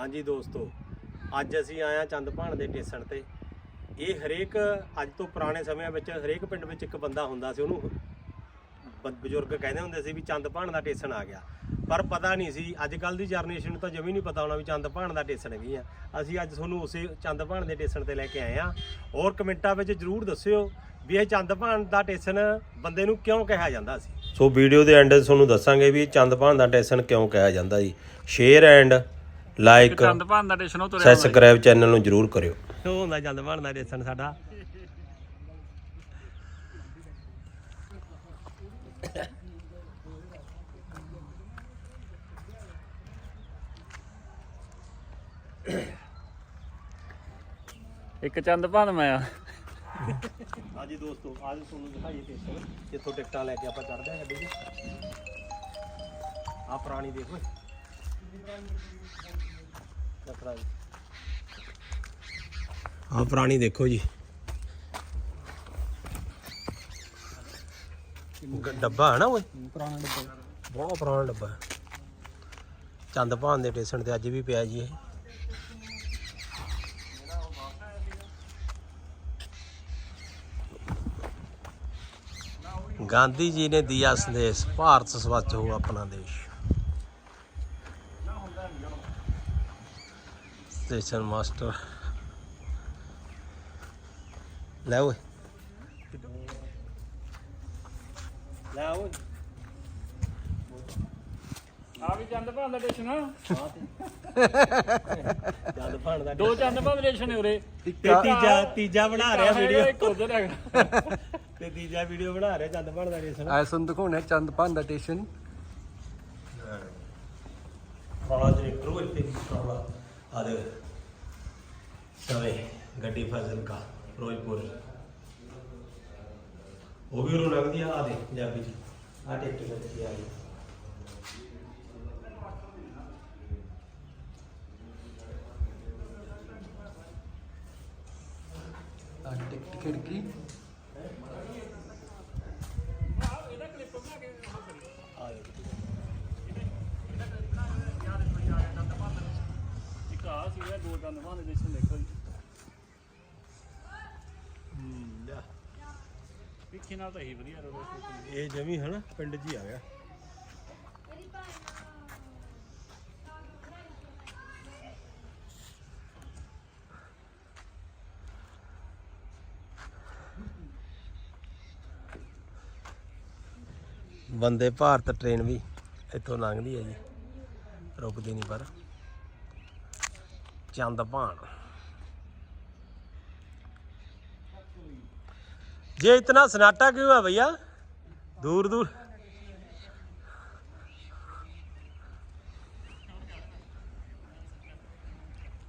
ਹਾਂਜੀ ਦੋਸਤੋ, ਅੱਜ ਅਸੀਂ ਆਏ ਆ ਚੰਦਪਾਣ ਦੇ ਟੇਸਣ ਤੇ। ਇਹ ਹਰੇਕ ਅੱਜ ਤੋਂ ਪੁਰਾਣੇ ਸਮਿਆਂ ਵਿੱਚ ਹਰੇਕ ਪਿੰਡ ਵਿੱਚ ਇੱਕ ਬੰਦਾ ਹੁੰਦਾ ਸੀ ਉਹਨੂੰ। ਬ- ਬਜ਼ੁਰਗ ਕਹਿੰਦੇ ਹੁੰਦੇ ਸੀ ਵੀ ਚੰਦਪਾਣ ਦਾ ਟੇਸਣ ਆ ਗਿਆ। ਪਰ ਪਤਾ ਨਹੀਂ ਸੀ, ਅੱਜ ਕੱਲ ਦੀ ਜਨਰੇਸ਼ਨ ਨੂੰ ਤਾਂ ਜਮੀ ਨਹੀਂ ਪਤਾ ਹੋਣਾ ਵੀ ਚੰਦਪਾਣ ਦਾ ਟੇਸਣ ਕੀ ਆ। ਅਸੀਂ ਅੱਜ ਤੁਹਾਨੂੰ ਉਸੇ ਚੰਦਪਾਣ ਦੇ ਟੇਸਣ ਤੇ ਲੈ ਕੇ ਆਏ ਆ ਔਰ ਕਮੈਂਟਾਂ ਵਿੱਚ ਜਰੂਰ ਦੱਸਿਓ ਵੀ ਇਹ ਚੰਦਪਾਣ ਦਾ ਟੇਸਣ ਬੰਦੇ ਨੂੰ ਕਿਉਂ ਕਿਹਾ ਜਾਂਦਾ ਸੀ। ਸੋ ਵੀਡੀਓ ਦੇ ਐਂਡ ਤੁਹਾਨੂੰ ਦੱਸਾਂਗੇ ਵੀ ਚੰਦਪਾਣ ਦਾ ਟੇਸਣ ਕਿਉਂ ਕਿਹਾ ਜਾਂਦਾ ਜੀ। Share and like Chand Bhan the station ਉਹ ਤੁਰਿਆ ਸਬਸਕ੍ਰਾਈਬ ਚੈਨਲ ਨੂੰ ਜਰੂਰ ਕਰਿਓ। ਉਹ ਹੁੰਦਾ ਚੰਦਪਾਣ ਦਾ ਸਟੇਸ਼ਨ ਸਾਡਾ? ਇੱਕ ਚੰਦ ਭਾਨ ਮੈਂ ਆ। ਹਾਂਜੀ ਦੋਸਤੋ ਅੱਜ ਤੁਹਾਨੂੰ ਦਿਖਾਈਏ ਸਟੇਸ਼ਨ ਜਿੱਥੋਂ ਟਿਕਟਾਂ ਲੈ ਕੇ ਆਪਾਂ ਚੜਦੇ ਆ ਗੱਡੀ 'ਚ। ਆ ਪੁਰਾਣੀ ਦੇਖੋ ਆ ਪੁਰਾਣੀ ਦੇਖੋ ਜੀ। ਡੱਬਾ ਹੈ ਨਾ ਓਏ? ਪੁਰਾਣਾ ਡੱਬਾ ਬਹੁਤ ਪੁਰਾਣਾ ਡੱਬਾ ਹੈ। ਚੰਦਪਾਨ ਦੇ ਟੇਸਣ ਤੇ ਅੱਜ ਵੀ ਪਿਆ ਜੀ ਇਹ। ਗਾਂਧੀ ਜੀ ਨੇ ਦਿਆ ਸੰਦੇਸ਼, ਭਾਰਤ ਸਵੱਛ ਹੋ ਆਪਣਾ ਦੇਸ਼। ਸਟੇਸ਼ਨ ਮਾਸਟਰ ਲੈ ਓਏ ਲੈ ਓਏ ਆ ਵੀ ਚੰਦ ਭਾਨ ਦਾ ਟੇਸ਼ਨ ਜਦ ਭਾਣ ਦਾ ਦੋ ਚੰਦ ਭਾਨ ਦੇ ਟੇਸ਼ਨ ਨੇ ਉਰੇ। ਤੇ ਤੀਜਾ ਤੀਜਾ ਬਣਾ ਰਿਹਾ ਵੀਡੀਓ ਇੱਕ ਉਧਰ ਹੈਗਾ ਤੇ ਤੀਜਾ ਵੀਡੀਓ ਬਣਾ ਰਿਹਾ ਚੰਦ ਭਾਣ ਦਾ ਰੇਸਨ ਐ ਸੁਣ ਦਿਖਾਉਣਾ ਚੰਦ ਭਾਨ ਦਾ ਸਟੇਸ਼ਨ ਫਾਲਾ ਚ ਨਿਕਲੋ ਇੱਥੇ ਫਾਲਾ ਆ ਦੇ ਸਵੇ ਗੱਡੀ ਫਜ਼ਲ ਕਾ ਫਿਰੋਜ਼ਪੁਰ। ਉਹ ਵੀ ਉਹ ਲੱਗਦੀ ਆ ਆ ਦੇ ਪੰਜਾਬੀ ਚ। ਆ ਟਿਕਟ ਲੱਗੀ ਆ ਗਈ ਟਿਕਟ ਖਿੜਕੀ ਆ ਦੇ ਇੱਕ ਆ ਸੀਗਾ ਦੋ ਚੰਦ ਭਾਨ ਦੇ ਤਾਂ ਹੀ ਵਧੀਆ ਰੋਡ ਸਟੇਸ਼ਨ ਇਹ ਜਮੀ ਹਨਾ, ਪਿੰਡ ਜੀ ਆ ਗਿਆ। ਬੰਦੇ ਭਾਰਤ ਟ੍ਰੇਨ ਵੀ ਇੱਥੋਂ ਲੰਘਦੀ ਹੈ ਜੀ, ਰੁਕਦੀ ਨਹੀਂ ਪਰ। ਚੰਦ ਭਾਣ ये इतना सन्नाटा क्यों है भैया दूर दूर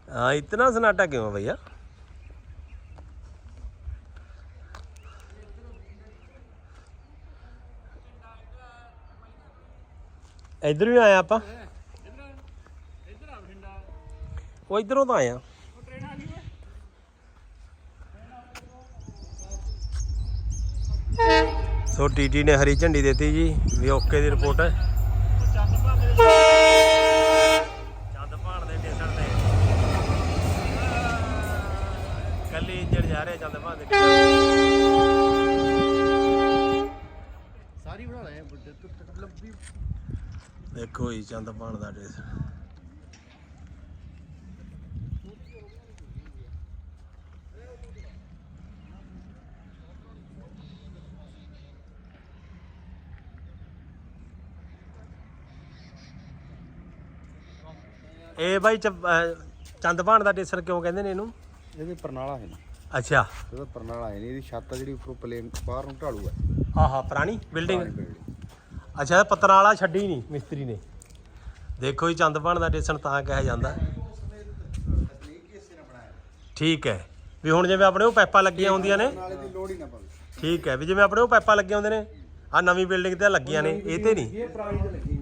हाँ इतना सन्नाटा क्यों है भैया इधर भी आए आप ਉਹ ਟ੍ਰੇਨ ਆ ਗਈ ਓਏ ਸੋ ਟੀਟੀ ਨੇ ਹਰੀ ਝੰਡੀ ਦਿੱਤੀ ਜੀ ਵੀ ਓਕੇ ਦੀ ਰਿਪੋਰਟ ਹੈ। ਚੰਦ ਦੇ ਚੰਦ ਭਾਣ ਦੇ ਸਟੇਸ਼ਨ ਤੇ। ਕੱਲੀ ਇੰਜਣ ਜਾ ਰਿਹਾ ਚੰਦ ਭਾਣ ਦੇ ਸਾਰੀ ਬਣਾ ਰਹੇ ਵੱਡੇ ਤੋਂ ਤੱਕ ਲੰਬੀ ਦੇਖੋ ਜੀ ਚੰਦ ਭਾਣ ਦਾ ਸਟੇਸ਼ਨ ਇਹ ਬਾਈ ਚ- ਅਹ ਚੰਦ ਭਾਣ ਦਾ ਸਟੇਸ਼ਨ ਕਿਉਂ ਕਹਿੰਦੇ ਨੇ ਇਹਨੂੰ? ਇਹਦੇ ਪਰਨਾਲਾ ਹੈ ਨਾ। ਅੱਛਾ। ਇਹਦਾ ਪਰਨਾਲਾ ਹੈ ਨਹੀਂ ਇਹਦੀ ਛੱਤ ਆ ਜਿਹੜੀ ਉੱਪਰੋਂ ਪਲੇਨ ਬਾਹਰ ਨੂੰ ਢਾਲੂ ਹੈ ਆਹਾ ਪੁਰਾਣੀ ਬਿਲਡਿੰਗ? ਅੱਛਾ ਇਹ ਪੱਤਰਾਂ ਵਾਲਾ ਛੱਡੀ ਨਹੀਂ ਮਿਸਤਰੀ ਨੇ। ਦੇਖੋ ਜੀ ਚੰਦਪਾਣ ਦਾ ਸਟੇਸ਼ਨ ਤਾਂ ਕਿਹਾ ਜਾਂਦਾ। ਠੀਕ ਹੈ। ਵੀ ਹੁਣ ਜਿਵੇਂ ਆਪਣੇ ਉਹ ਪਾਈਪਾਂ ਲੱਗੀਆਂ ਹੁੰਦੀਆਂ ਨੇ। ਨਾਲੇ ਦੀ ਲੋੜ ਹੀ ਨਾ ਪਵੇ। ਠੀਕ ਹੈ। ਵੀ ਜਿਵੇਂ ਆਪਣੇ ਉਹ ਪਾਈਪਾਂ ਲੱਗੀਆਂ ਹੁੰਦੇ ਨੇ ਆ ਨਵੀਂ ਬਿਲਡਿੰਗ ਤੇ ਲੱਗੀਆਂ ਨੇ ਇਹ ਤੇ ਨਹੀਂ। ਇਹ ਪੁਰਾਣੀ ਤੇ ਲੱਗੀ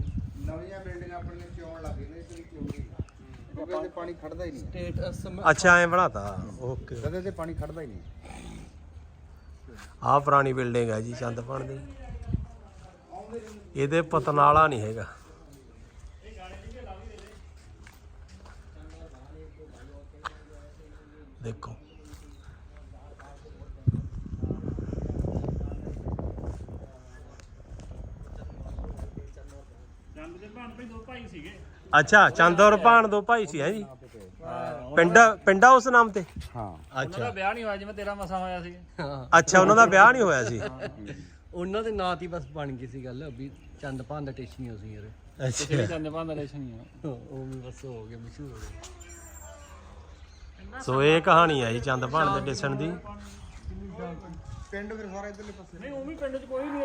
ਨਵੀਆਂ ਬਿਲਡਿੰਗਾਂ ਆਪਣੇ ਚੋਣ ਲੱਗ ਗਈਆਂ ਇਸ ਲਈ ਕਿਉਂ ਨਹੀਂ ਕਿਉਂਕਿ ਇਹਦੇ ਪਾਣੀ ਖੜਦਾ ਹੀ ਨਹੀਂ। ਅੱਛਾ ਐਂ ਬਣਾਤਾ। ਓਕੇ। ਕਦੇ ਤੇ ਪਾਣੀ ਖੜਦਾ ਹੀ ਨਹੀਂ। ਆਹ ਪੁਰਾਣੀ ਬਿਲਡਿੰਗ ਹੈ ਜੀ ਚੰਦਪਾਣ ਦੀ। ਇਹਦੇ ਪਤਨਾਲਾ ਨਹੀਂ ਹੈਗਾ। ਦੇਖੋ। ਚੰਦ ਦੇ ਭਾਣ ਭਾਈ ਦੋ ਭਾਈ ਸੀਗੇ। ਅੱਛਾ ਚੰਦ ਔਰ ਭਾਣ ਦੋ ਭਾਈ ਸੀ ਹੈ ਜੀ? ਪਿੰਡ ਪਿੰਡਾ ਉਸ ਨਾਮ ਤੇ? ਹਾਂ। ਉਹਨਾਂ ਦਾ ਅੱਛਾ ਵਿਆਹ ਨਹੀਂ ਹੋਇਆ ਜਿਵੇਂ ਤੇਰਾ ਮਸਾ ਹੋਇਆ ਸੀ। ਅੱਛਾ ਉਹਨਾਂ ਦਾ ਵਿਆਹ ਨਹੀਂ ਹੋਇਆ ਸੀ? ਉਹਨਾਂ ਦੇ ਨਾਂ ਤੇ ਹੀ ਬਸ ਬਣ ਗਈ ਸੀ ਗੱਲ ਵੀ ਚੰਦ ਭਾਨ ਦਾ ਟੇਸ਼ਨ ਹੀ ਸੀ ਯਾਰ। ਵੀ ਚੰਦ ਭਾਣ ਦਾ ਰਿਲੇਸ਼ਨ ਨਹੀਂ ਆ? ਉਹ ਵੀ ਬਸ ਹੋ ਗਿਆ ਮਸ਼ਹੂਰ ਹੋ ਗਿਆ ਸੋ ਇਹ ਕਹਾਣੀ ਹੈ ਜੀ ਚੰਦ ਭਾਣ ਦੇ ਟੇਸਣ ਦੀ। ਪਿੰਡ ਫਿਰ ਸਾਰਾ ਇਧਰਲੇ ਪਾਸੇ ਨਹੀਂ ਉਹ ਵੀ ਪਿੰਡ 'ਚ ਕੋਈ ਨਹੀਂ